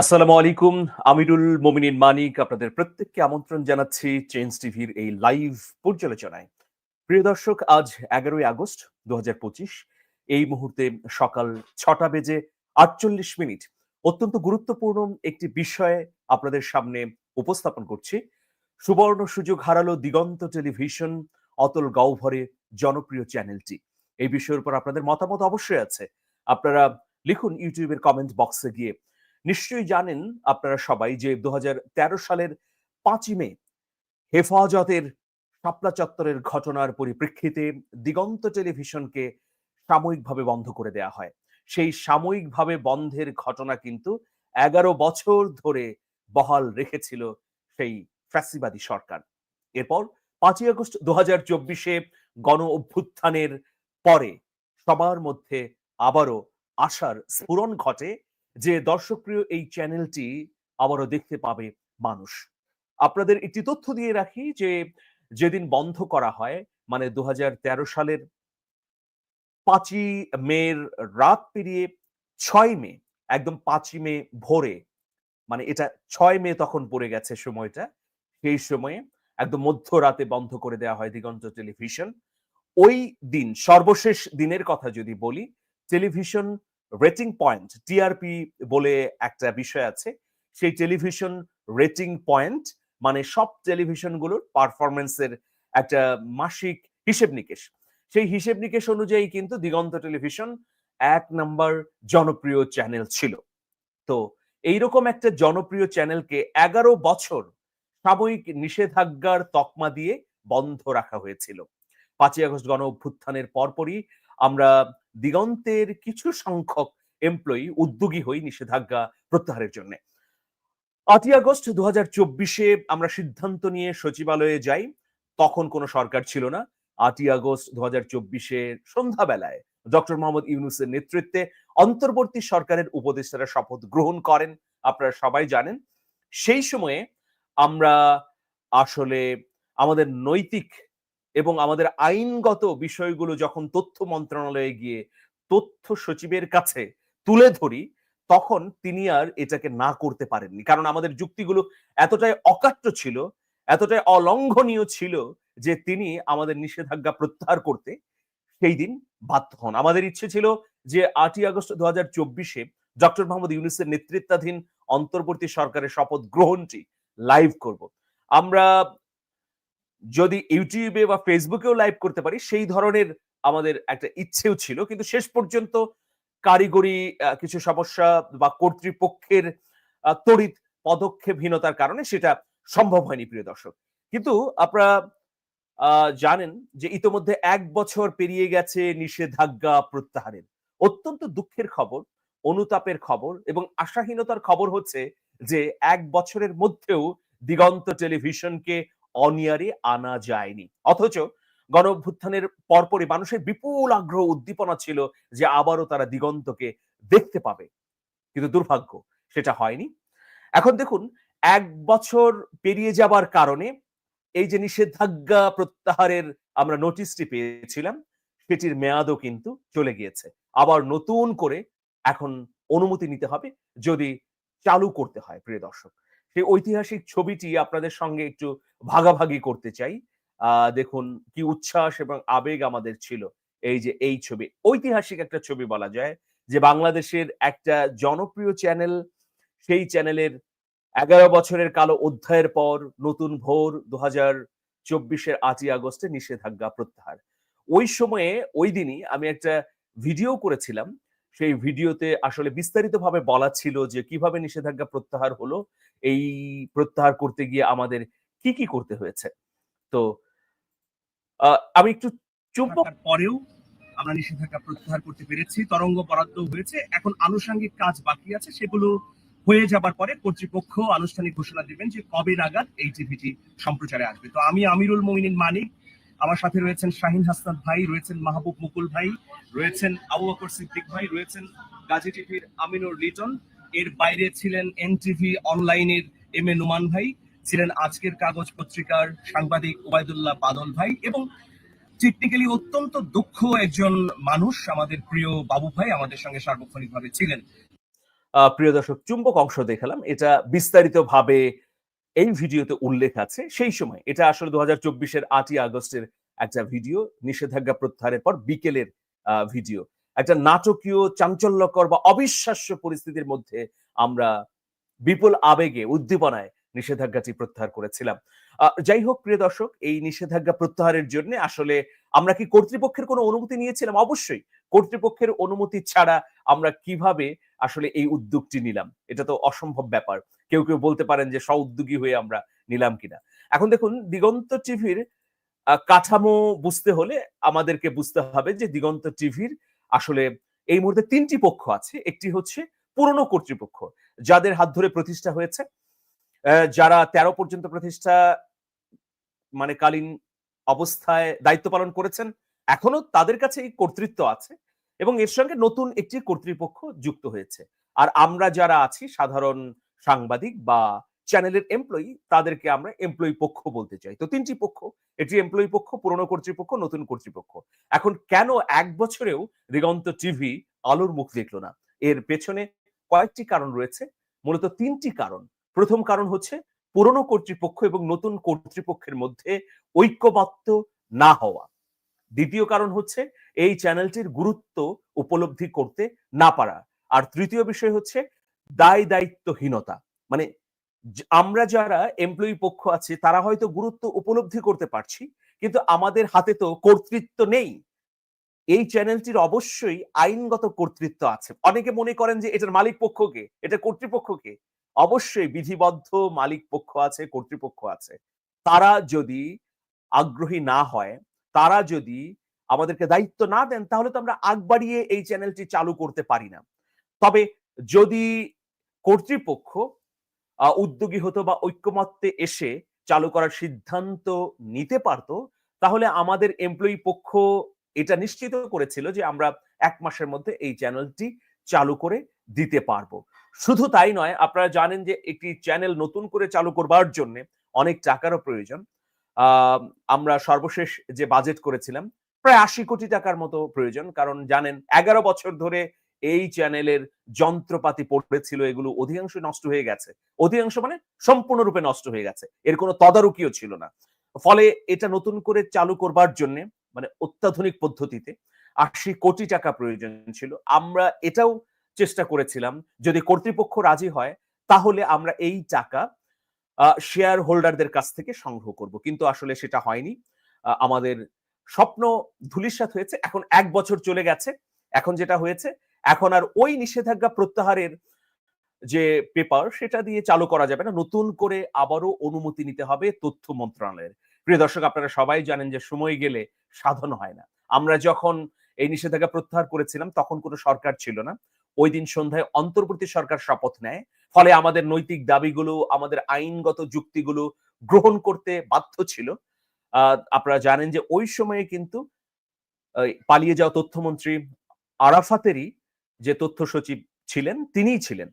আসসালামু আলাইকুম, আমিরুল মোমিনিন মানিক আপনাদের প্রত্যেককে আমন্ত্রণ জানাচ্ছি চেঞ্জ টিভির এই লাইভ পর্যালোচনায়। প্রিয় দর্শক, আজ এগারোই আগস্ট দুহাজার পঁচিশ। এই মুহূর্তে সকাল ছটা বেজে আটচল্লিশ মিনিট। অত্যন্ত গুরুত্বপূর্ণ একটি বিষয় আপনাদের সামনে উপস্থাপন করছি। সুবর্ণ সুযোগ হারালো দিগন্ত টেলিভিশন অতল গহ্বরে জনপ্রিয় চ্যানেলটি। এই বিষয়ের উপর আপনাদের মতামত অবশ্যই আছে। আপনারা লিখুন ইউটিউবের কমেন্ট বক্সে গিয়ে নিশ্চয়ই জানেন আপনারা সবাই যে দু হাজার তেরো সালের পাঁচই মে হেফাজতের শাপলা চত্বরের ঘটনার পরিপ্রেক্ষিতে দিগন্ত টেলিভিশনকে সাময়িকভাবে বন্ধ করে দেয়া হয়। সেই সাময়িকভাবে বন্ধের ঘটনা কিন্তু এগারো বছর ধরে বহাল রেখেছিল সেই ফ্যাসিবাদী সরকার। এরপর পাঁচই আগস্ট দু হাজার চব্বিশে গণ অভ্যুত্থানের পরে সবার মধ্যে আবারও আশার স্ফুরণ ঘটে যে দর্শকপ্রিয় এই চ্যানেলটি আবারও দেখতে পাবে মানুষ। আপনাদের একটি তথ্য দিয়ে রাখি যে, যেদিন বন্ধ করা হয় মানে দু সালের পাঁচই মের রাত পেরিয়ে ছয় মে, একদম পাঁচই মে ভোরে মানে এটা ছয় মে তখন পড়ে গেছে সময়টা, সেই সময়ে একদম মধ্যরাতে বন্ধ করে দেওয়া হয় দিগন্ত টেলিভিশন। ওই দিন, সর্বশেষ দিনের কথা যদি বলি, টেলিভিশন রেটিং পয়েন্ট টিআরপি বলে একটা বিষয় আছে, সেই টেলিভিশন রেটিং পয়েন্ট মানে সব টেলিভিশনগুলোর পারফরমেন্সের একটা মাসিক হিসেব নিকেশ। সেই হিসেব নিকেশ অনুযায়ী কিন্তু দিগন্ত টেলিভিশন এক নাম্বার জনপ্রিয় চ্যানেল ছিল। তো এইরকম একটা জনপ্রিয় চ্যানেলকে এগারো বছর সাময়িক নিষেধাজ্ঞার তকমা দিয়ে বন্ধ রাখা হয়েছিল। পাঁচই আগস্ট গণ অভ্যুত্থানের পরপরই আমরা দিগন্তের কিছু সংখ্যক এমপ্লয়ি উদ্যোগী হই নিষেধাজ্ঞা প্রত্যাহারের জন্য। আটই আগস্ট দু চব্বিশে আমরা সিদ্ধান্ত নিয়ে সচিবালয়ে যাই, তখন কোনো সরকার ছিল না। আটই আগস্ট দু হাজার চব্বিশে সন্ধ্যাবেলায় ডক্টর মোহাম্মদ ইউনুসের নেতৃত্বে অন্তর্বর্তী সরকারের উপদেষ্টারা শপথ গ্রহণ করেন, আপনারা সবাই জানেন। সেই সময়ে আমরা আসলে আমাদের নৈতিক এবং আমাদের আইনগত বিষয়গুলো যখন তথ্য মন্ত্রণালয়ে গিয়ে তথ্য সচিবের কাছে তুলে ধরি, তখন তিনি আর এটাকে না করতে পারেননি। কারণ আমাদের যুক্তিগুলো এতটাই অকাট্য ছিল, এতটাই অলঙ্ঘনীয় ছিল যে তিনি আমাদের নিষেধাজ্ঞা প্রত্যাহার করতে সেই দিন বাধ্য হন। আমাদের ইচ্ছে ছিল যে আটই আগস্ট দু হাজার চব্বিশে ডক্টর মোহাম্মদ ইউনুসের নেতৃত্বাধীন অন্তর্বর্তী সরকারের শপথ গ্রহণটি লাইভ করব। আমরা যদি ইউটিউবে বা ফেসবুকেও লাইভ করতে পারি, সেই ধরনের আমাদের একটা ইচ্ছেও ছিল। কিন্তু শেষ পর্যন্ত কারিগরি কিছু সমস্যা বা কর্তৃপক্ষের তড়িৎ পদক্ষেপহীনতার কারণে সেটা সম্ভব হয়নি, প্রিয় দর্শক। কিন্তু আপনারা জানেন যে ইতোমধ্যে এক বছর পেরিয়ে গেছে নিষেধাজ্ঞা প্রত্যাহারের। অত্যন্ত দুঃখের খবর, অনুতাপের খবর এবং আশাহীনতার খবর হচ্ছে যে এক বছরের মধ্যেও দিগন্ত টেলিভিশনকে অনিয়ারে আনা যায়নি। অথচ গণ অভ্যুত্থানের পরপরই মানুষের বিপুল আগ্রহ উদ্দীপনা ছিল যে আবারও তারা দিগন্তকে দেখতে পাবে। কিন্তু দুর্ভাগ্য, সেটা হয়নি। এখন দেখুন, এক বছর পেরিয়ে যাবার কারণে এই যে নিষেধাজ্ঞা প্রত্যাহারের আমরা নোটিশটি পেয়েছিলাম, সেটির মেয়াদও কিন্তু চলে গিয়েছে। আবার নতুন করে এখন অনুমতি নিতে হবে, যদি চালু করতে হয়, প্রিয় দর্শক। সেই ঐতিহাসিক ছবিটি আপনাদের সঙ্গে একটু ভাগাভাগি করতে চাই। দেখুন কি উচ্ছ্বাস এবং আবেগ আমাদের ছিল এই যে এই ছবি। ঐতিহাসিক একটা ছবি বলা যায় যে বাংলাদেশের একটা জনপ্রিয় চ্যানেল, সেই চ্যানেলের এগারো বছরের কালো অধ্যায়ের পর নতুন ভোর দু হাজার চব্বিশের আটই আগস্টে নিষেধাজ্ঞা প্রত্যাহার। ওই সময়ে, ওই দিনই আমি একটা ভিডিও করেছিলাম সেই ভিডিওতে আসলে বিস্তারিতভাবে বলা ছিল যে কীভাবে নিষেধাজ্ঞা প্রত্যাহার হলো, এই প্রত্যাহার করতে গিয়ে আমাদের কি কি করতে হয়েছে। তো আমি একটু চুম্বক পরেও আমরা নিষেধাজ্ঞা প্রত্যাহার করতে পেরেছি, তরঙ্গ বরাদ্দ হয়েছে, এখন আনুষঙ্গিক কাজ বাকি আছে, সেগুলো হয়ে যাবার পরে কর্তৃপক্ষ আনুষ্ঠানিক ঘোষণা দিবেন যে কবে নাগাদ এই টিভিটি সম্প্রচারে আসবে। তো আমি আমিরুল মমিনিন মানিক আমার সাথে রয়েছেন শাহিন হাসনাত ভাই, রয়েছেন মাহবুব মুকুল ভাই, রয়েছেন আবু বকর সিদ্দিক ভাই, রয়েছেন গাজী টিভির আমিনুর লিটন। এর বাইরে ছিলেন এন টিভি অনলাইনের এম এ নুমান ভাই, ছিলেন আজকের কাগজ পত্রিকার সাংবাদিক ওবায়দুল্লাহ বাদল ভাই এবং টেকনিক্যালি অত্যন্ত দক্ষ একজন মানুষ আমাদের প্রিয় বাবু ভাই আমাদের সঙ্গে সার্বক্ষণিকভাবে ছিলেন। প্রিয় দর্শক, চুম্বক অংশ দেখালাম। এটা বিস্তারিতভাবে এই ভিডিওতে উল্লেখ আছে সেই সময়, এটা আসলে দু হাজার চব্বিশের আটই আগস্টের একটা ভিডিও, নিষেধাজ্ঞা প্রত্যাহারের পর বিকেলের ভিডিও। একটা নাটকীয়, চাঞ্চল্যকর বা অবিশ্বাস্য পরিস্থিতির মধ্যে আমরা বিপুল আবেগে, উদ্দীপনায় নিষেধাজ্ঞাটি প্রত্যাহার করেছিলাম। যাই হোক, প্রিয় দর্শক, এই নিষেধাজ্ঞা প্রত্যাহারের জন্য আসলে আমরা কি কর্তৃপক্ষের কোনো অনুমতি নিয়েছিলাম? অবশ্যই, কর্তৃপক্ষের অনুমতি ছাড়া আমরা কীভাবে আসলে এই উদ্যোগটি নিলাম? এটা তো অসম্ভব ব্যাপার। কেউ কেউ বলতে পারেন যে স্ব-উদ্যোগী হয়ে আমরা নিলাম কিনা। এখন দেখুন, দিগন্ত টিভির কাঠামো বুঝতে হলে আমাদেরকে বুঝতে হবে যে দিগন্ত টিভির আসলে এই মুহূর্তে তিনটি পক্ষ আছে। একটি হচ্ছে পুরনো কর্তৃপক্ষ, যাদের হাত ধরে প্রতিষ্ঠা হয়েছে। যারা তেরো পর্যন্ত প্রতিষ্ঠা মানে কালীন অবস্থায় দায়িত্ব পালন করেছেন, এখনও তাদের কাছে এই কর্তৃত্ব আছে এবং এর সঙ্গে নতুন একটি কর্তৃপক্ষ যুক্ত হয়েছে। আর আমরা যারা আছি, সাধারণ সাংবাদিক বা চ্যানেলের এমপ্লয়ি তাদেরকে আমরা এমপ্লয়ি পক্ষ বলতে চাই। তো তিনটি পক্ষ এটি এমপ্লয়ি পক্ষ, পুরনো কর্তৃপক্ষ, নতুন কর্তৃপক্ষ। এখন কেন এক বছরেও দিগন্ত টিভি আলোর মুখ দেখল না? এর পেছনে কয়েকটি কারণ রয়েছে। মূলত তিনটি কারণ। প্রথম কারণ হচ্ছে, পুরনো কর্তৃপক্ষ এবং নতুন কর্তৃপক্ষের মধ্যে ঐক্যমত্য না হওয়া। দ্বিতীয় কারণ হচ্ছে, এই চ্যানেলটির গুরুত্ব উপলব্ধি করতে না পারা। আর তৃতীয় বিষয় হচ্ছে দায় দায়িত্বহীনতা। মানে আমরা যারা এমপ্লয়ি পক্ষ আছে, তারা হয়তো গুরুত্ব উপলব্ধি করতে পারছি, কিন্তু আমাদের হাতে তো কর্তৃত্ব নেই। এই চ্যানেলটির অবশ্যই আইনগত কর্তৃত্ব আছে। অনেকে মনে করেন যে এটার মালিক পক্ষকে এটা কর্তৃপক্ষকে অবশ্যই বিধিবদ্ধ মালিক পক্ষ আছে, কর্তৃপক্ষ আছে। তারা যদি আগ্রহী না হয়, তারা যদি আমাদেরকে দায়িত্ব না দেন, তাহলে তো আমরা আগ বাড়িয়ে এই চ্যানেলটি চালু করতে পারি না। তবে যদি কর্তৃপক্ষ উদ্যোগী হতো বা ঐক্যমত্যে এসে চালু করার সিদ্ধান্ত নিতে পারতো, তাহলে আমাদের এমপ্লয়ি পক্ষ এটা নিশ্চিত করেছিল যে আমরা এক মাসের মধ্যে এই চ্যানেলটি চালু করে দিতে পারব। শুধু তাই নয়, আপনারা জানেন যে একটি চ্যানেল নতুন করে চালু করবার জন্য অনেক টাকারও প্রয়োজন। আমরা সর্বশেষ যে বাজেট করেছিলাম, প্রায় আশি কোটি টাকার মতো প্রয়োজন, কারণ জানেন, এগারো বছর ধরে এই চ্যানেলের যন্ত্রপাতি পড়েছিল এগুলো অধিকাংশ নষ্ট হয়ে গেছে। অধিকাংশ মানে সম্পূর্ণরূপে নষ্ট হয়ে গেছে। এর কোনো তদারকিও ছিল না। ফলে এটা নতুন করে চালু করবার জন্য মানে অত্যাধুনিক পদ্ধতিতে আশি কোটি টাকা প্রয়োজন ছিল। আমরা এটাও চেষ্টা করেছিলাম, যদি কর্তৃপক্ষ রাজি হয়, তাহলে আমরা এই টাকা শেয়ার হোল্ডারদের কাছ থেকে সংগ্রহ করব। কিন্তু আসলে সেটা হয়নি। আমাদের স্বপ্ন ধুলিস্বাত হয়েছে। এখন এক বছর চলে গেছে। এখন যেটা হয়েছে এখন আর ওই নিষেধাজ্ঞা প্রত্যাহারের যে পেপার সেটা দিয়ে চালু করা যাবে না। নতুন করে আবারও অনুমতি নিতে হবে তথ্য মন্ত্রণালয়ের। প্রিয় দর্শক, আপনারা সবাই জানেন যে সময় গেলে সাধন হয় না। আমরা যখন এই নিষেধাজ্ঞা প্রত্যাহার করেছিলাম, তখন কোনো সরকার ছিল না। ওই দিন সন্ধ্যায় অন্তর্বর্তী সরকার শপথ নেয়। ফলে আমাদের নৈতিক দাবিগুলো, আমাদের আইনগত যুক্তিগুলো গ্রহণ করতে বাধ্য ছিল। আপনারা জানেন যে ওই সময়ে কিন্তু পালিয়ে যাওয়া তথ্যমন্ত্রী আরাফাতেরই যে তথ্য সচিব ছিলেন, তিনিই ছিলেন।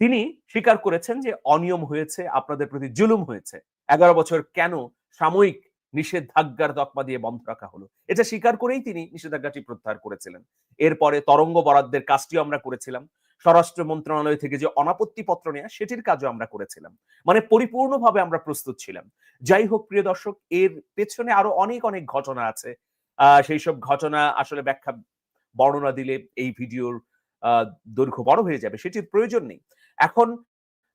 তিনি স্বীকার করেছেন যে অনিয়ম হয়েছে, আপনাদের প্রতি জুলুম হয়েছে। এগারো বছর কেন সাময়িক নিষেধাজ্ঞার তকমা দিয়ে বন্ধ রাখা হলো? এটা স্বীকার করেই তিনি নিষেধাজ্ঞাটি প্রত্যাহার করেছিলেন। এরপরে তরঙ্গ বরাদ্দের কাজটিও আমরা করেছিলাম। স্বরাষ্ট্র মন্ত্রণালয় থেকে যে অনাপত্তি পত্র নেওয়া সেটির কাজও আমরা করেছিলাম। মানে পরিপূর্ণভাবে আমরা প্রস্তুত ছিলাম। যাই হোক, প্রিয় দর্শক, এর পেছনে আরও অনেক অনেক ঘটনা আছে। সেই সব ঘটনা আসলে ব্যাখ্যা বর্ণনা দিলে এই ভিডিওর দৈর্ঘ্য বড় হয়ে যাবে, সেটির প্রয়োজন নেই। এখন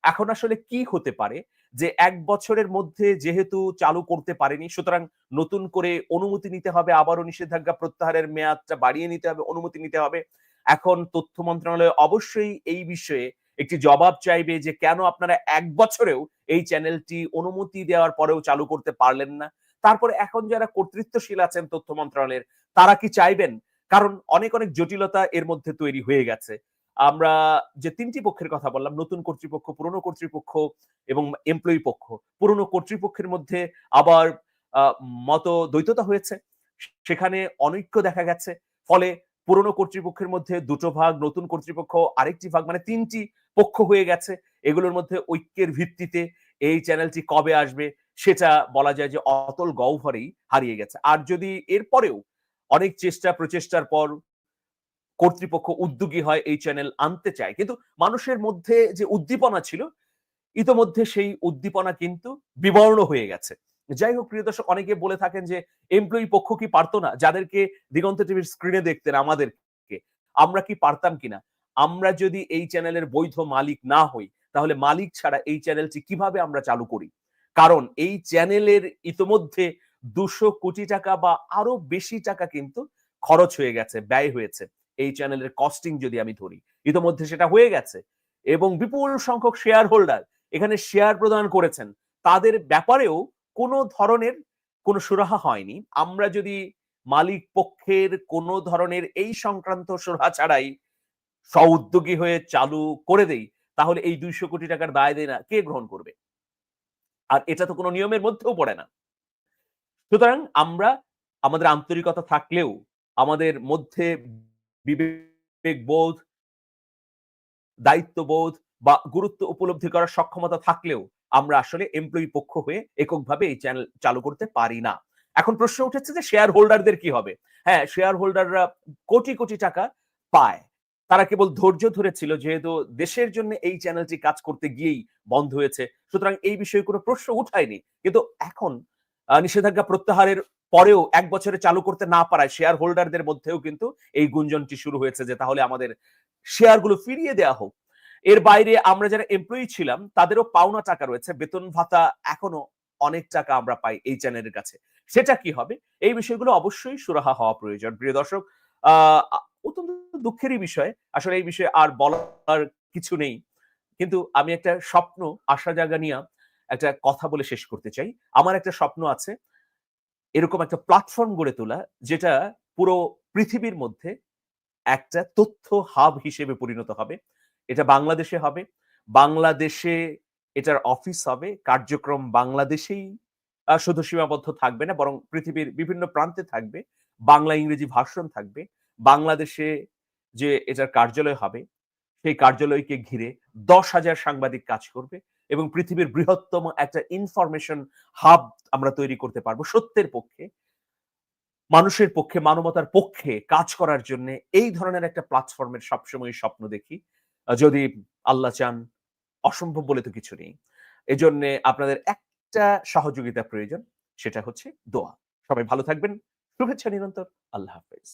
এখন আসলে কি হতে পারে যে এক বছরের মধ্যে যেহেতু চালু করতে পারেনি, সুতরাং নতুন করে অনুমতি নিতে হবে, আবারও নিষেধাজ্ঞা প্রত্যাহারের মেয়াদটা বাড়িয়ে নিতে হবে, অনুমতি নিতে হবে। এখন তথ্য মন্ত্রণালয় অবশ্যই এই বিষয়ে একটি জবাব চাইবে যে কেন আপনারা এক বছরেও এই চ্যানেলটি অনুমতি দেওয়ার পরেও চালু করতে পারলেন না। তারপরে এখন যারা কর্তৃত্বশীল আছেন তথ্য মন্ত্রণালয়ের, তারা কি চাইবেন কারণ অনেক অনেক জটিলতা এর মধ্যে তৈরি হয়ে গেছে। আমরা যে তিনটি পক্ষের কথা বললাম, নতুন কর্তৃপক্ষ, পুরনো কর্তৃপক্ষ এবং এমপ্লয়ি পক্ষ, পুরনো কর্তৃপক্ষের মধ্যে আবার মত দ্বৈততা হয়েছে। সেখানে অনৈক্য দেখা গেছে। ফলে পুরনো কর্তৃপক্ষের মধ্যে দুটো ভাগ, নতুন কর্তৃপক্ষ, আরেকটি ভাগ মানে তিনটি পক্ষ হয়ে গেছে। এগুলোর মধ্যে ঐক্যের ভিত্তিতে এই চ্যানেলটি কবে আসবে, সেটা বলা যায় যে অতল গহ্বরেই হারিয়ে গেছে। আর যদি এরপরেও অনেক চেষ্টা প্রচেষ্টার পর কর্তৃপক্ষ উদ্যোগী হয় এই চ্যানেল আনতে চায়। কিন্তু মানুষের মধ্যে যে উদ্দীপনা ছিল, ইতোমধ্যে সেই উদ্দীপনা কিন্তু বিবর্ণ হয়ে গেছে। যাই হোক, প্রিয় দর্শক, অনেকে বলে থাকেন যে এমপ্লয়ি পক্ষ কি পারতো না? যাদেরকে দিগন্ত টিভির স্ক্রিনে দেখতেন, আমাদেরকে। আমরা কি পারতাম কিনা আমরা যদি এই চ্যানেলের বৈধ মালিক না হই, তাহলে মালিক ছাড়া এই চ্যানেলটি কীভাবে আমরা চালু করি? কারণ এই চ্যানেলের ইতোমধ্যে দুশো কোটি টাকা বা আরও বেশি টাকা কিন্তু খরচ হয়ে গেছে, ব্যয় হয়েছে। এই চ্যানেলের কস্টিং যদি আমি ধরি, ইতোমধ্যে সেটা হয়ে গেছে এবং বিপুল সংখ্যক শেয়ার হোল্ডার এখানে শেয়ার প্রদান করেছেন। তাদের ব্যাপারেও কোনো ধরনের কোনো সুরাহা হয়নি। আমরা যদি মালিক পক্ষের কোনো ধরনের এই সংক্রান্ত সুরাহা ছাড়াই স্বউদ্যোগী হয়ে চালু করে দেই, তাহলে এই দুইশো কোটি টাকার দায় দেয় না। কে গ্রহণ করবে? আর এটা তো কোনো নিয়মের মধ্যেও পড়ে না। সুতরাং আমরা আমাদের আন্তরিকতা থাকলেও আমাদের মধ্যে বিবেক বোধ দায়িত্ববোধ বা গুরুত্ব উপলব্ধি করার সক্ষমতা থাকলেও আমরা আসলে এমপ্লয়ি পক্ষ হয়ে এককভাবে এই চ্যানেল চালু করতে পারি না। এখন প্রশ্ন উঠেছে যে শেয়ার হোল্ডারদের কি হবে? হ্যাঁ শেয়ার হোল্ডাররা কোটি কোটি টাকা পায়। তারা কেবল ধৈর্য ধরেছিল, যেহেতু দেশের জন্য এই চ্যানেলটি কাজ করতে গিয়েই বন্ধ হয়েছে। সুতরাং এই বিষয়ে কোনো প্রশ্ন উঠায়নি। কিন্তু এখন নিষেধাজ্ঞা প্রত্যাহারের পরেও এক বছরে চালু করতে না পারায় শেয়ার হোল্ডারদের মধ্যেও কিন্তু এই গুঞ্জনটি শুরু হয়েছে যে তাহলে আমাদের শেয়ারগুলো ফিরিয়ে দেওয়া হোক। এর বাইরে আমরা যারা এমপ্লয়ি ছিলাম, তাদেরও পাওনা টাকা রয়েছে। বেতন ভাতা এখনও অনেক টাকা আমরা পাই এই চ্যানেলের কাছে। সেটা কি হবে? এই বিষয়গুলো অবশ্যই সুরাহা হওয়া প্রয়োজন। প্রিয় দর্শক অত্যন্ত দুঃখেরই বিষয়। আসলে এই বিষয়ে আর বলার কিছু নেই। কিন্তু আমি একটা স্বপ্ন, আশা জাগা নিয়ে একটা কথা বলে শেষ করতে চাই। আমার একটা স্বপ্ন আছে, এরকম একটা প্ল্যাটফর্ম গড়ে তোলা, যেটা পুরো পৃথিবীর মধ্যে একটা তথ্য হাব হিসেবে পরিণত হবে। এটা বাংলাদেশে হবে। বাংলাদেশে এটার অফিস হবে। কার্যক্রম বাংলাদেশেই শুধু সীমাবদ্ধ থাকবে না, বরং পৃথিবীর বিভিন্ন প্রান্তে থাকবে। বাংলা ইংরেজি ভাষণ থাকবে। বাংলাদেশে যে এটার কার্যালয় হবে, সেই কার্যালয়কে ঘিরে দশ হাজার সাংবাদিক কাজ করবে। এবং পৃথিবীর বৃহত্তম একটা ইনফরমেশন হাব আমরা তৈরি করতে পারব সত্যের পক্ষে, মানুষের পক্ষে, মানবতার পক্ষে কাজ করার জন্য এই ধরনের একটা প্ল্যাটফর্মের সবসময় স্বপ্ন দেখি। যদি আল্লাহ চান, অসম্ভব বলে তো কিছু নেই। এজন্য আপনাদের একটা সহযোগিতা প্রয়োজন, সেটা হচ্ছে দোয়া। সবাই ভালো থাকবেন, শুভেচ্ছা নিরন্তর, আল্লাহ হাফেজ।